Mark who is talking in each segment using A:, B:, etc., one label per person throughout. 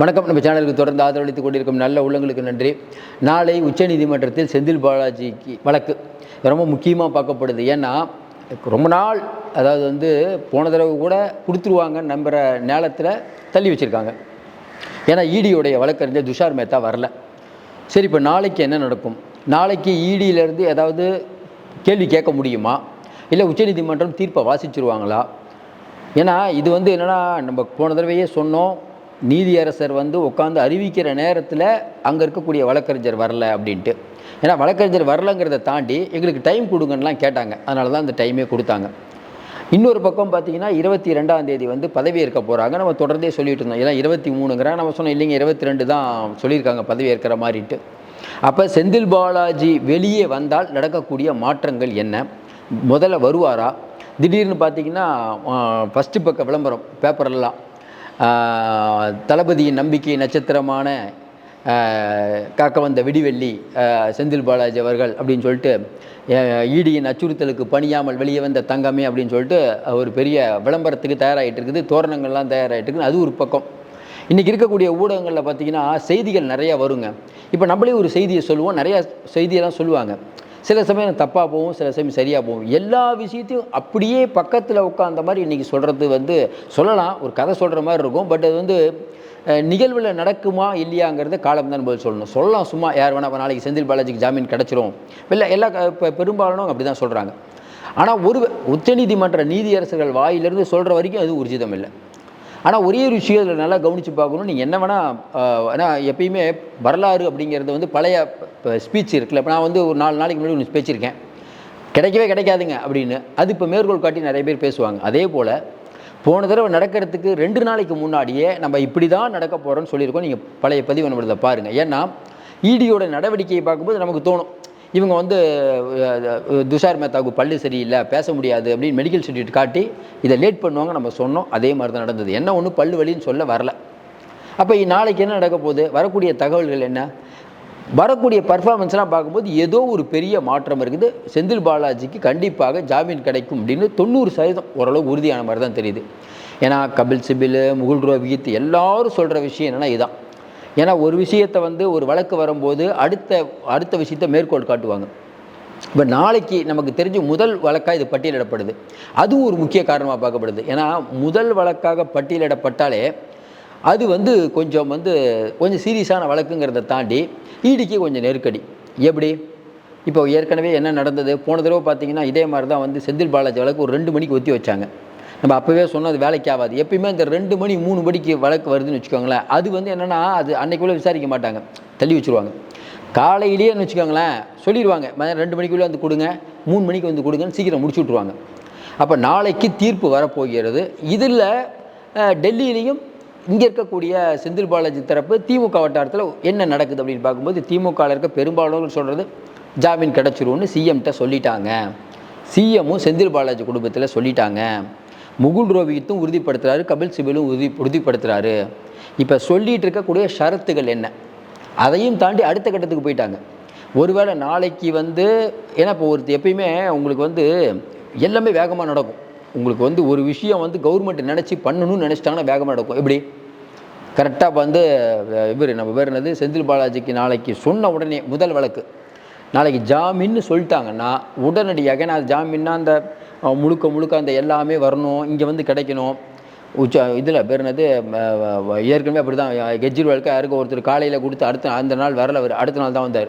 A: வணக்கம். நம்ம சேனலுக்கு தொடர்ந்து ஆதரவளித்துக் கொண்டிருக்கும் நல்ல உள்ளங்களுக்கு நன்றி. நாளை உச்சநீதிமன்றத்தில் செந்தில் பாலாஜிக்கு வழக்கு. ரொம்ப முக்கியமாக பார்க்கப்படுது. ஏன்னா ரொம்ப நாள் அதாவது வந்து போன தடவை கூட கொடுத்துருவாங்கன்னு நம்புகிற நேரத்தில் தள்ளி வச்சுருக்காங்க. ஏன்னா இடியுடைய வழக்கறிஞர் துஷார் மேத்தா வரல. சரி இப்போ நாளைக்கு என்ன நடக்கும்? நாளைக்கு ஈடியிலேருந்து ஏதாவது கேள்வி கேட்க முடியுமா? இல்லை உச்சநீதிமன்றம் தீர்ப்பை வாசிச்சிருவாங்களா? ஏன்னா இது வந்து என்னென்னா நம்ம போன தடவையே சொன்னோம். நீதியரசர் வந்து உட்காந்து அறிவிக்கிற நேரத்தில் அங்கே இருக்கக்கூடிய வழக்கறிஞர் வரல அப்படின்ட்டு. ஏன்னா வழக்கறிஞர் வரலங்கிறத தாண்டி எங்களுக்கு டைம் கொடுங்கன்னெலாம் கேட்டாங்க. அதனால தான் அந்த டைமே கொடுத்தாங்க. இன்னொரு பக்கம் பார்த்தீங்கன்னா இருபத்தி ரெண்டாம் தேதி வந்து பதவி ஏற்க போகிறாங்க நம்ம தொடர்ந்தே சொல்லிட்டு இருந்தோம். ஏன்னா இருபத்தி மூணுங்கிற நம்ம சொன்னோம் இல்லைங்க இருபத்தி ரெண்டு தான் சொல்லியிருக்காங்க பதவி ஏற்கிற மாதிரிட்டு அப்போ செந்தில் பாலாஜி வெளியே வந்தால் நடக்கக்கூடிய மாற்றங்கள் என்ன? முதல்ல வருவாரா? திடீர்னு பார்த்தீங்கன்னா ஃபஸ்ட்டு பக்க விளம்பரம் பேப்பர்லாம் தளபதியின் நம்பிக்கை நட்சத்திரமான காக்க வந்த விடிவெள்ளி செந்தில் பாலாஜி அவர்கள் அப்படின்னு சொல்லிட்டு ஈடியின் அச்சுறுத்தலுக்கு பணியாமல் வெளியே வந்த தங்கமே அப்படின்னு சொல்லிட்டு ஒரு பெரிய விளம்பரத்துக்கு தயாராகிட்டு இருக்குது. தோரணங்கள்லாம் தயாராகிட்டு இருக்குது. அது ஒரு பக்கம். இன்றைக்கி இருக்கக்கூடிய ஊடகங்களில் பார்த்தீங்கன்னா செய்திகள் நிறையா வருங்க. இப்போ நம்மளே ஒரு செய்தியை சொல்லுவோம். நிறையா செய்தியெல்லாம் சொல்லுவாங்க. சில சமயம் தப்பாக போகும் சில சமயம் சரியாக போகும். எல்லா விஷயத்தையும் அப்படியே பக்கத்தில் உட்காந்த மாதிரி இன்றைக்கி சொல்கிறது வந்து சொல்லலாம். ஒரு கதை சொல்கிற மாதிரி இருக்கும். பட் அது வந்து நிகழ்வில் நடக்குமா இல்லையாங்கிறத காலம் தான் பதில் சொல்லணும். சொல்லலாம் சும்மா யார் வேணா நாளைக்கு செந்தில் பாலாஜிக்கு ஜாமீன் கிடச்சிரும். இல்லை எல்லா இப்போ பெரும்பாலும் அப்படி தான் சொல்கிறாங்க ஆனால் ஒரு உச்சநீதிமன்ற நீதியரசர்கள் வாயிலிருந்து சொல்கிற வரைக்கும் அது உர்ஜிதம் இல்லை. ஆனால் ஒரே ஒரு விஷயம் இதில் நல்லா கவனித்து பார்க்கணும். நீங்கள் என்ன வேணால் ஏன்னா எப்பயுமே வரலாறு அப்படிங்கிறது வந்து பழைய ஸ்பீச் இருக்குல்ல. இப்போ நான் வந்து ஒரு நாலு நாளைக்கு முன்னாடி ஒன்று இருக்கேன். கிடைக்கவே கிடைக்காதுங்க அப்படின்னு. அது இப்போ மேற்கோள் காட்டி நிறைய பேர் பேசுவாங்க. அதே போல் போன தடவை நடக்கிறதுக்கு ரெண்டு நாளைக்கு முன்னாடியே நம்ம இப்படி தான் நடக்க போகிறோம்னு சொல்லியிருக்கோம். நீங்கள் பழைய பதிவு நம்மளதை பாருங்கள் ஏன்னா ஈடியோட நடவடிக்கையை பார்க்கும்போது நமக்கு தோணும். இவங்க வந்து துஷார் மேத்தாவுக்கு பல்லு சரியில்லை பேச முடியாது அப்படின்னு மெடிக்கல் சர்டிஃபிகேட் காட்டி இதை லேட் பண்ணுவாங்க நம்ம சொன்னோம் அதே மாதிரி தான் நடந்தது. என்ன ஒன்று பல்லு வலின்னு சொல்ல வரல. அப்போ நாளைக்கு என்ன நடக்க போகுது? வரக்கூடிய தகவல்கள் என்ன? வரக்கூடிய பர்ஃபார்மன்ஸ்லாம் பார்க்கும்போது ஏதோ ஒரு பெரிய மாற்றம் இருக்குது. செந்தில் பாலாஜிக்கு கண்டிப்பாக ஜாமீன் கிடைக்கும் அப்படின்னு தொண்ணூறு சதவீதம் ஓரளவு உறுதியான மாதிரி தான் தெரியுது. ஏன்னா கபில் சிபில் முகுல் ரோஹித் எல்லாரும் சொல்கிற விஷயம் என்னென்னா இதுதான் ஏன்னா ஒரு விஷயத்தை வந்து ஒரு வழக்கு வரும்போது அடுத்த அடுத்த விஷயத்தை மேற்கோள் காட்டுவாங்க. இப்போ நாளைக்கு நமக்கு தெரிஞ்ச முதல் வழக்காக இது பட்டியலிடப்படுது. அதுவும் ஒரு முக்கிய காரணமாக பார்க்கப்படுது. ஏன்னா முதல் வழக்காக பட்டியலிடப்பட்டாலே அது வந்து கொஞ்சம் வந்து கொஞ்சம் சீரியஸான வழக்குங்கிறத தாண்டி ஈடிக்கு கொஞ்சம் நெருக்கடி. எப்படி? இப்போ ஏற்கனவே என்ன நடந்தது? போன தடவை பார்த்தீங்கன்னா இதே மாதிரி தான் வந்து செந்தில் பாலாஜி வழக்கு ஒரு ரெண்டு மணிக்கு ஒத்தி வச்சாங்க. நம்ம அப்போவே சொன்னோம் அது வேலைக்கு ஆகாது. எப்பயுமே இந்த ரெண்டு மணி மூணு மணிக்கு வழக்கு வருதுன்னு வச்சுக்கோங்களேன் அது வந்து என்னென்னா அது அன்னைக்குள்ளே விசாரிக்க மாட்டாங்க. தள்ளி வச்சுருவாங்க. காலையிலேயேன்னு வச்சுக்கோங்களேன் சொல்லிடுவாங்க. ரெண்டு மணிக்குள்ளே வந்து கொடுங்க மூணு மணிக்கு வந்து கொடுங்கன்னு சீக்கிரம் முடிச்சு விட்ருவாங்க அப்போ நாளைக்கு தீர்ப்பு வரப்போகிறது. இதில் டெல்லியிலையும் இங்கே இருக்கக்கூடிய செந்தில் பாலாஜி தரப்பு திமுக வட்டாரத்தில் என்ன நடக்குது அப்படின்னு பார்க்கும்போது திமுகவில் இருக்க பெரும்பாலானவர்கள் சொல்கிறது ஜாமீன் கிடச்சிருவோன்னு சிஎம்கிட்ட சொல்லிட்டாங்க. சிஎம்மும் செந்தில் பாலாஜி குடும்பத்தில் சொல்லிட்டாங்க. முகுல் ரோஹித்தும் உறுதிப்படுத்துகிறாரு கபில் சிபிலும் உறுதி உறுதிப்படுத்துகிறாரு இப்போ சொல்லிகிட்டு இருக்கக்கூடிய ஷரத்துகள் என்ன? அதையும் தாண்டி அடுத்த கட்டத்துக்கு போயிட்டாங்க. ஒருவேளை நாளைக்கு வந்து ஏன்னா இப்போ ஒரு எப்பயுமே உங்களுக்கு வந்து எல்லாமே வேகமாக நடக்கும். உங்களுக்கு வந்து ஒரு விஷயம் வந்து கவர்மெண்ட் நினச்சி பண்ணணும்னு நினச்சிட்டாங்கன்னா வேகமாக நடக்கும். எப்படி? கரெக்டாக வந்து இவர் நம்ம பேர் என்னது? செந்தில் பாலாஜிக்கு நாளைக்கு சொன்ன உடனே முதல் வழக்கு. நாளைக்கு ஜாமீன்னு சொல்லிட்டாங்கன்னா உடனடியாக நான் ஜாமீன்னா அந்த முழுக்க முழுக்க அந்த எல்லாமே வரணும் இங்கே வந்து கிடைக்கணும். உச்ச இதில் பேர் என்னது? ஏற்கனவே அப்படி தான் கெஜ்ரிவாலுக்கு யாருக்கு ஒருத்தர் காலையில் கொடுத்து அடுத்த அந்த நாள் வரல அவர் அடுத்த நாள் தான் வந்தார்.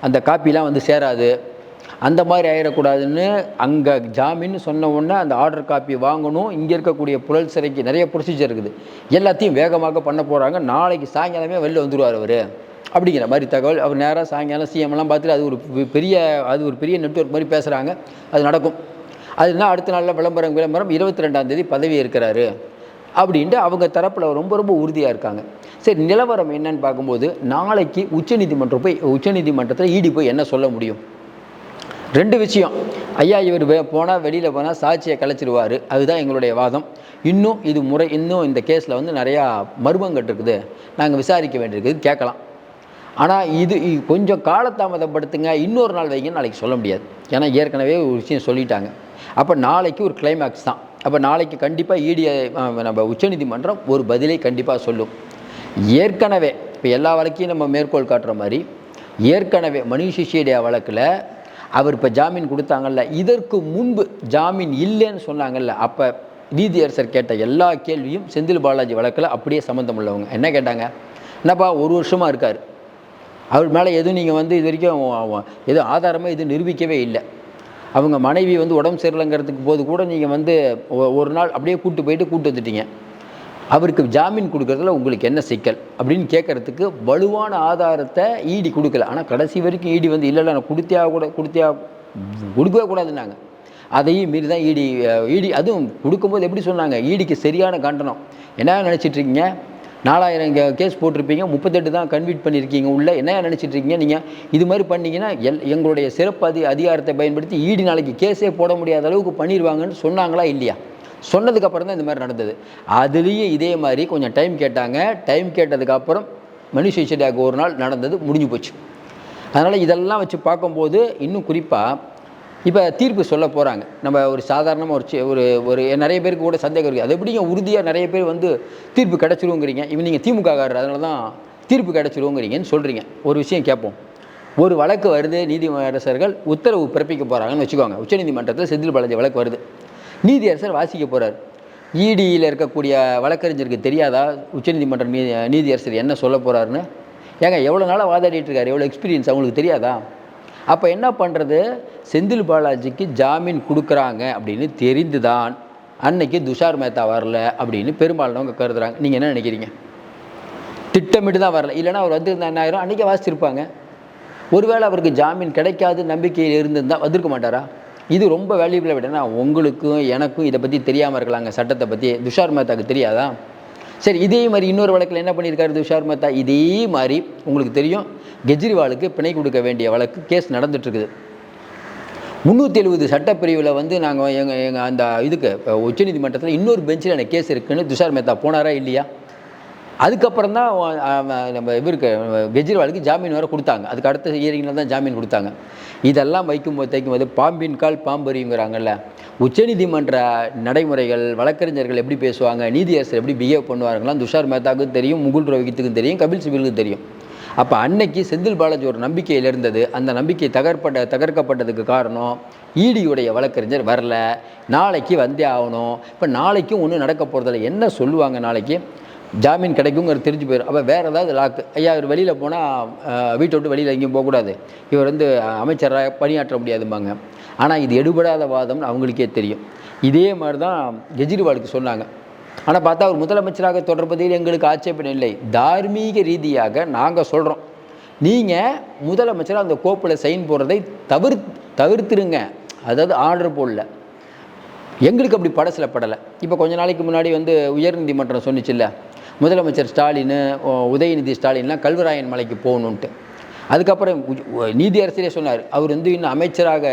A: அந்த காப்பிலாம் வந்து சேராது. அந்த மாதிரி ஆயிடக்கூடாதுன்னு அங்கே ஜாமீன் சொன்ன உடனே அந்த ஆர்டர் காப்பி வாங்கணும். இங்கே இருக்கக்கூடிய புழல் சிறைக்கு நிறைய ப்ரொசீஜர் இருக்குது. எல்லாத்தையும் வேகமாக பண்ண போகிறாங்க நாளைக்கு சாயங்காலமே வெளில வந்துடுவார் அவர். அப்படிங்கிற மாதிரி தகவல். அவர் நேராக சாயங்காலம் சிஎம்லாம் பார்த்துட்டு அது ஒரு பெ- பெரிய அது ஒரு பெரிய நெட்வொர்க் மாதிரி பேசுகிறாங்க அது நடக்கும். அதுனா அடுத்த நாளில் விளம்பரம் விளம்பரம் இருபத்தி ரெண்டாம் தேதி பதவி இருக்கிறாரு அப்படின்ட்டு அவங்க தரப்பில் ரொம்ப ரொம்ப உறுதியாக இருக்காங்க. சரி நிலவரம் என்னன்னு பார்க்கும்போது நாளைக்கு உச்சநீதிமன்றம் போய் உச்சநீதிமன்றத்தில் ஈடி போய் என்ன சொல்ல முடியும்? ரெண்டு விஷயம். ஐயா இவர் போனால் வெளியில் போனால் சாட்சியை கலைச்சிருவார். அதுதான் எங்களுடைய வாதம். இன்னும் இது முறை இன்னும் இந்த கேஸில் வந்து நிறையா மர்மங்கள் இருக்குது. நாங்கள் விசாரிக்க வேண்டியிருக்குது கேட்கலாம். ஆனால் இது கொஞ்சம் காலதாமதப்படுத்துங்க இன்னொரு நாள் வைங்கன்னு நாளைக்கு சொல்ல முடியாது. ஏன்னா ஏற்கனவே ஒரு விஷயம் சொல்லிட்டாங்க. அப்போ நாளைக்கு ஒரு கிளைமேக்ஸ் தான். அப்போ நாளைக்கு கண்டிப்பாக இடி நம்ம உச்சநீதிமன்றம் ஒரு பதிலை கண்டிப்பாக சொல்லும். ஏற்கனவே இப்போ எல்லா வழக்கையும் நம்ம மேற்கோள் காட்டுற மாதிரி ஏற்கனவே மணிஷ் சிசோடியா வழக்கில் அவர் இப்போ ஜாமீன் கொடுத்தாங்கல்ல இதற்கு முன்பு ஜாமீன் இல்லைன்னு சொன்னாங்கல்ல அப்போ நீதியரசர் கேட்ட எல்லா கேள்வியும் செந்தில் பாலாஜி வழக்கில் அப்படியே சம்மந்தம் உள்ளவங்க. என்ன கேட்டாங்க? என்னப்பா ஒரு வருஷமாக இருக்கார். அவர் மேலே எதுவும் நீங்கள் வந்து இது வரைக்கும் எதுவும் ஆதாரமாக இது நிரூபிக்கவே இல்லை. அவங்க மனைவி வந்து உடம்பு சரியில்லைங்கிறதுக்கு போது கூட நீங்கள் வந்து ஒரு நாள் அப்படியே கூப்பிட்டு போயிட்டு கூப்பிட்டு வந்துட்டீங்க. அவருக்கு ஜாமீன் கொடுக்கறதுல உங்களுக்கு என்ன சிக்கல்? அப்படின்னு கேட்கறதுக்கு வலுவான ஆதாரத்தை ஈடி கொடுக்கல. ஆனால் கடைசி வரைக்கும் ஈடி வந்து இல்லை நான் கொடுத்தியா கூட கொடுத்தியா கொடுக்கவே கூடாதுன்னாங்க. அதையும் மீறி தான் ஈடி ஈடி அதுவும் கொடுக்கும்போது எப்படி சொன்னாங்க? ஈடிக்கு சரியான கண்டனம். என்ன நினச்சிட்ருக்கீங்க நாலாயிரம் கேஸ் போட்டிருப்பீங்க முப்பத்தெட்டு தான் கன்வீட் பண்ணியிருக்கீங்க உள்ள என்ன நினச்சிட்டு இருக்கீங்க நீங்கள் இது மாதிரி பண்ணீங்கன்னா எல் எங்களுடைய சிறப்பு அதி அதிகாரத்தை பயன்படுத்தி ஈடி நாளைக்கு கேஸே போட முடியாத அளவுக்கு பண்ணிடுவாங்கன்னு சொன்னாங்களா இல்லையா? சொன்னதுக்கப்புறம் தான் இந்த மாதிரி நடந்தது. அதுலேயும் இதே மாதிரி கொஞ்சம் டைம் கேட்டாங்க. டைம் கேட்டதுக்கப்புறம் மனுஷ சிசோடியாவுக்கு ஒரு நாள் நடந்தது முடிஞ்சு போச்சு. அதனால் இதெல்லாம் வச்சு பார்க்கும்போது இன்னும் குறிப்பாக இப்போ தீர்ப்பு சொல்ல போகிறாங்க நம்ம ஒரு சாதாரணமாக ஒரு ஒரு ஒரு நிறைய பேருக்கு கூட சந்தேகம் இருக்குது அது எப்படிங்க உறுதியாக நிறைய பேர் வந்து தீர்ப்பு கிடச்சிருவோங்கிறீங்க இவன் நீங்கள் திமுககாரர் அதனால தான் தீர்ப்பு கிடச்சிருவோங்கிறீங்கன்னு சொல்கிறீங்க ஒரு விஷயம் கேட்போம் ஒரு வழக்கு வருது நீதிமன்றர்கள் உத்தரவு பிறப்பிக்க போகிறாங்கன்னு வச்சுக்கோங்க. உச்சநீதிமன்றத்தில் செந்தில் பாலாஜி வழக்கு வருது. நீதியரசர் வாசிக்க போகிறார் இடியில் இருக்கக்கூடிய வழக்கறிஞருக்கு தெரியாதா? உச்சநீதிமன்ற நீதி நீதியரசர் என்ன சொல்ல போகிறாருன்னு ஏங்க எவ்வளோ நாளாக வாதாடிட்டு இருக்காரு? எவ்வளோ எக்ஸ்பீரியன்ஸ் அவங்களுக்கு தெரியாதா? அப்போ என்ன பண்ணுறது செந்தில் பாலாஜிக்கு ஜாமீன் கொடுக்குறாங்க அப்படின்னு தெரிந்து தான் அன்னைக்கு துஷார் மேத்தா வரல அப்படின்னு பெரும்பாலானவங்க கருதுறாங்க. நீங்கள் என்ன நினைக்கிறீங்க? திட்டமிட்டு தான் வரல. இல்லைன்னா அவர் வந்திருந்தா என்ன ஆயிரும்? அன்றைக்கே வாசிச்சிருப்பாங்க. ஒருவேளை அவருக்கு ஜாமீன் கிடைக்காது நம்பிக்கையில் இருந்திருந்தால் வந்திருக்க மாட்டாரா? இது ரொம்ப வேல்யூபிளாக விடனா உங்களுக்கும் எனக்கும் இதை பற்றி தெரியாமல் இருக்கலாங்க. சட்டத்தை பற்றி துஷார் மேத்தாவுக்கு தெரியாதா? சரி இதே மாதிரி இன்னொரு வழக்கில் என்ன பண்ணியிருக்காரு துஷார் மேத்தா? இதே மாதிரி உங்களுக்கு தெரியும் கெஜ்ரிவாலுக்கு பிணை கொடுக்க வேண்டிய வழக்கு கேஸ் நடந்துட்டுருக்குது. முந்நூற்றி எழுபது சட்டப்பிரிவில் வந்து நாங்கள் எங்கள் எங்கள் அந்த இதுக்கு உச்சநீதிமன்றத்தில் இன்னொரு பெஞ்சில் எனக்கு கேஸ் இருக்குதுன்னு துஷார் மேத்தா போனாரா இல்லையா? அதுக்கப்புறம் தான் நம்ம இவருக்கு கெஜ்ரிவாலுக்கு ஜாமீன் வேறு கொடுத்தாங்க. அதுக்கு அடுத்த இயரிங்கில் தான் ஜாமீன் கொடுத்தாங்க. இதெல்லாம் வைக்கும்போது தைக்கும்போது பாம்பின் கால் பாம்பறிங்கிறாங்கல்ல உச்சநீதிமன்ற நடைமுறைகள் வழக்கறிஞர்கள் எப்படி பேசுவாங்க நீதியரசர் எப்படி பிஹேவ் பண்ணுவாங்கலாம் துஷார் மேத்தாவுக்கும் தெரியும் முகுல் ரோஹித்துக்கும் தெரியும் கபில் சிபிலுக்கும் தெரியும். அப்போ அன்னைக்கு செந்தில் பாலாஜி ஒரு நம்பிக்கையில் இருந்தது. அந்த நம்பிக்கை தகர்ப்பட்ட தகர்க்கப்பட்டதுக்கு காரணம் ஈடியுடைய வழக்கறிஞர் வரல. நாளைக்கு வந்தே ஆகணும். இப்போ நாளைக்கும் ஒன்றும் நடக்க போகிறதில்ல என்ன சொல்லுவாங்க நாளைக்கு? ஜாமீன் கிடைக்குங்கிற தெரிஞ்சு போயிடும் அப்போ வேறு ஏதாவது லாக்கு ஐயா இவர் வெளியில் போனால் வீட்டை விட்டு வெளியில் எங்கேயும் போகக்கூடாது. இவர் வந்து அமைச்சராக பணியாற்ற முடியாதும்பாங்க. ஆனால் இது எடுபடாத வாதம்னு அவங்களுக்கே தெரியும். இதே மாதிரி தான் கெஜ்ரிவாலுக்கு சொன்னாங்க. ஆனால் பார்த்தா அவர் முதலமைச்சராக தொடர்பதில் எங்களுக்கு ஆட்சேபணம் இல்லை. தார்மீக ரீதியாக நாங்கள் சொல்கிறோம் நீங்கள் முதலமைச்சர் அந்த கோப்பில் சைன் போடுறதை தவிர் தவிர்த்துருங்க. அதாவது ஆர்டர் போடல. எங்களுக்கு அப்படி படசில் படலை இப்போ கொஞ்ச நாளைக்கு முன்னாடி வந்து உயர்நீதிமன்றம் சொன்னிச்சுல்ல முதலமைச்சர் ஸ்டாலின் உதயநிதி ஸ்டாலின்லாம் கல்வராயன் மலைக்கு போகணுன்ட்டு. அதுக்கப்புறம் நீதி அரசரே நீதியரசரே சொன்னார் அவர் வந்து இன்னும் அமைச்சராக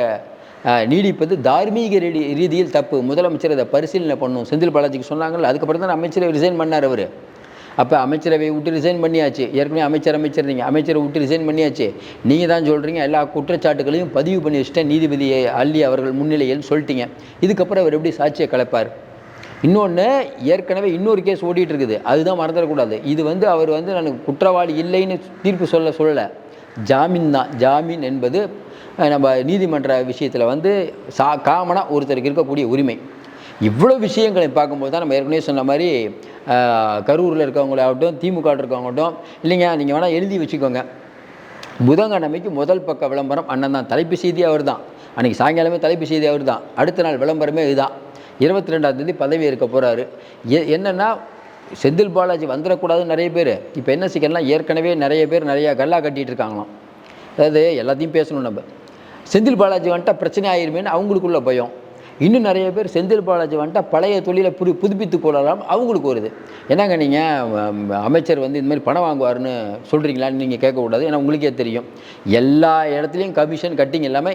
A: நீடிப்பது தார்மீக ரீதி ரீதியில் தப்பு. முதலமைச்சர் அதை பரிசீலனை பண்ணும். செந்தில் பாலாஜிக்கு சொன்னாங்கல்ல அதுக்கப்புறம் தான் அமைச்சரை ரிசைன் பண்ணார் அவர். அப்போ அமைச்சரவை விட்டு ரிசைன் பண்ணியாச்சு. ஏற்கனவே அமைச்சர் அமைச்சர் நீங்கள் அமைச்சரை விட்டு ரிசைன் பண்ணியாச்சு. நீங்கள் தான் சொல்கிறீங்க எல்லா குற்றச்சாட்டுகளையும் பதிவு பண்ணி வச்சுட்டேன் நீதிபதியை அள்ளி அவர்கள் முன்னிலையில் சொல்லிட்டீங்க. இதுக்கப்புறம் அவர் எப்படி சாட்சியை கலப்பார்? இன்னொன்று ஏற்கனவே இன்னொரு கேஸ் ஓடிட்டு இருக்குது அதுதான் மறந்துடக்கூடாது. இது வந்து அவர் வந்து நான் குற்றவாளி இல்லைன்னு தீர்ப்பு சொல்ல சொல்லலை. ஜாமீன் தான். ஜாமீன் என்பது நம்ம நீதிமன்ற விஷயத்தில் வந்து சா காமனாக ஒருத்தருக்கு இருக்கக்கூடிய உரிமை. இவ்வளோ விஷயங்களை பார்க்கும்போது தான் நம்ம ஏற்கனவே சொன்ன மாதிரி கரூரில் இருக்கவங்களாகட்டும் திமுக இருக்கவங்கட்டும் இல்லைங்க நீங்கள் வேணால் எழுதி வச்சுக்கோங்க. புதன்கிழமைக்கு முதல் பக்க விளம்பரம் அண்ணன் தான். தலைப்பு செய்தி அவர் தான் அன்றைக்கி சாயங்காலமே தலைப்பு செய்தி அவர் தான் அடுத்த நாள் விளம்பரமே இதுதான். இருபத்தி ரெண்டாம் தேதி பதவி இருக்க போகிறாரு என்னென்னா செந்தில் பாலாஜி வந்துடக்கூடாதுன்னு நிறைய பேர். இப்போ என்ன சிக்கல்லாம் ஏற்கனவே நிறைய பேர் நிறையா கல்லா கட்டிகிட்டு இருக்காங்களாம் அதாவது எல்லாத்தையும் பேசணும் நம்ம. செந்தில் பாலாஜி வந்துட்டால் பிரச்சனை ஆயிருமேன்னு அவங்களுக்குள்ள பயம். இன்னும் நிறைய பேர் செந்தில் பாலாஜி வந்துட்டால் பழைய தொழிலை புது புதுப்பித்து கொள்ளலாம் அவங்களுக்கு வருது என்னங்க நீங்கள் அமைச்சர் வந்து இந்த மாதிரி பணம் வாங்குவாருன்னு சொல்கிறீங்களான்னு நீங்கள் கேட்கக்கூடாது. ஏன்னா உங்களுக்கே தெரியும். எல்லா இடத்துலையும் கமிஷன் கட்டிங் எல்லாமே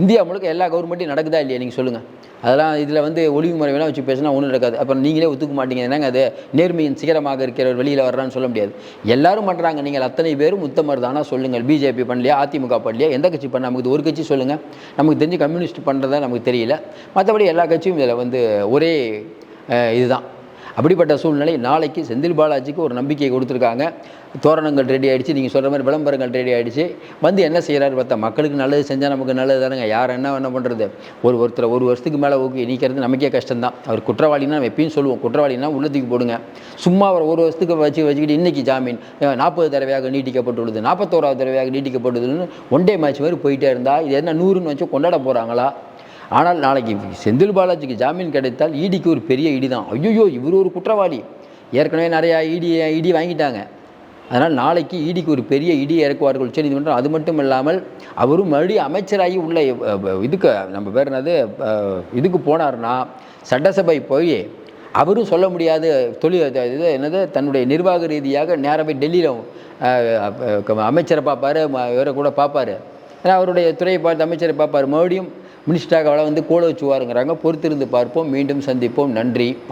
A: இந்தியா முழுக்க எல்லா கவர்மெண்ட்டையும் நடக்குதா இல்லையா? நீங்கள் சொல்லுங்கள் அதெல்லாம் இதில் வந்து ஒளிவு முறை வச்சு பேசினா ஒன்றும் நடக்காது. அப்புறம் நீங்களே ஒத்துக்க மாட்டீங்க. என்னங்க அது? நேர்மையின் சிகரமாக இருக்கிறவர் வெளியில் வர்றான்னு சொல்ல முடியாது. எல்லாரும் பண்ணுறாங்க நீங்கள் அத்தனை பேரும் உத்தமர் தானா சொல்லுங்கள். பிஜேபி பண்ணலையா? அதிமுக பண்ணலையா? எந்த கட்சி பண்ண? நமக்கு ஒரு கட்சி சொல்லுங்கள் நமக்கு தெரிஞ்சு கம்யூனிஸ்ட் பண்ணுறதா நமக்கு தெரியல. மற்றபடி எல்லா கட்சியும் இதில் வந்து ஒரே இதுதான். அப்படிப்பட்ட சூழ்நிலை நாளைக்கு செந்தில் பாலாஜிக்கு ஒரு நம்பிக்கையை கொடுத்துருக்காங்க. தோரணங்கள் ரெடி ஆகிடுச்சு நீங்கள் சொல்கிற மாதிரி விளம்பரங்கள் ரெடி ஆகிடுச்சு வந்து என்ன செய்கிறாரு பார்த்தா மக்களுக்கு நல்லது செஞ்சால் நமக்கு நல்லது தானுங்க. யார் என்ன என்ன பண்ணுறது ஒரு ஒருத்தர் ஒரு வருஷத்துக்கு மேலே ஓகே நீக்கிறது நமக்கே கஷ்டம்தான். அவர் குற்றவாளின்னா நம்ம எப்பயும் சொல்லுவோம். குற்றவாளினா உள்ளத்துக்கு போடுங்க. சும்மா அவர் ஒரு வருஷத்துக்கு வச்சு வச்சுக்கிட்டு இன்றைக்கி ஜாமீன் நாற்பது தடவையாக நீட்டிக்கப்பட்டுள்ளது நாற்பத்தோராவது தடவையாக நீட்டிக்கப்பட்டுள்ளதுன்னு ஒன் டே மேட்ச் மாதிரி போயிட்டே இருந்தால் இது என்ன நூறுன்னு வச்சு கொண்டாட போகிறாங்களா ஆனால் நாளைக்கு செந்தில் பாலாஜிக்கு ஜாமீன் கிடைத்தால் ஈடிக்கு ஒரு பெரிய இடி தான். ஐயோ இவர் ஒரு குற்றவாளி. ஏற்கனவே நிறையா இடி இடி வாங்கிட்டாங்க. அதனால் நாளைக்கு ஈடிக்கு ஒரு பெரிய இடி இறக்குவார்கள். உச்சநீதிமன்றம் அது மட்டும் இல்லாமல் அவரும் மறுபடியும் அமைச்சராகி உள்ள இதுக்கு நம்ம பேர் என்னது? இதுக்கு போனார்னா சட்டசபை போய் அவரும் சொல்ல முடியாது. தொழில் இது என்னது? தன்னுடைய நிர்வாக ரீதியாக நேராக போய் டெல்லியில் அமைச்சரை பார்ப்பாரு இவரை கூட பார்ப்பாரு. ஏன்னா அவருடைய துறையை பார்த்து அமைச்சரை பார்ப்பார். மறுபடியும் மினிஸ்டராக வந்து வந்து கோல வச்சுவாருங்கிறாங்க பொறுத்திருந்து பார்ப்போம். மீண்டும் சந்திப்போம். நன்றி.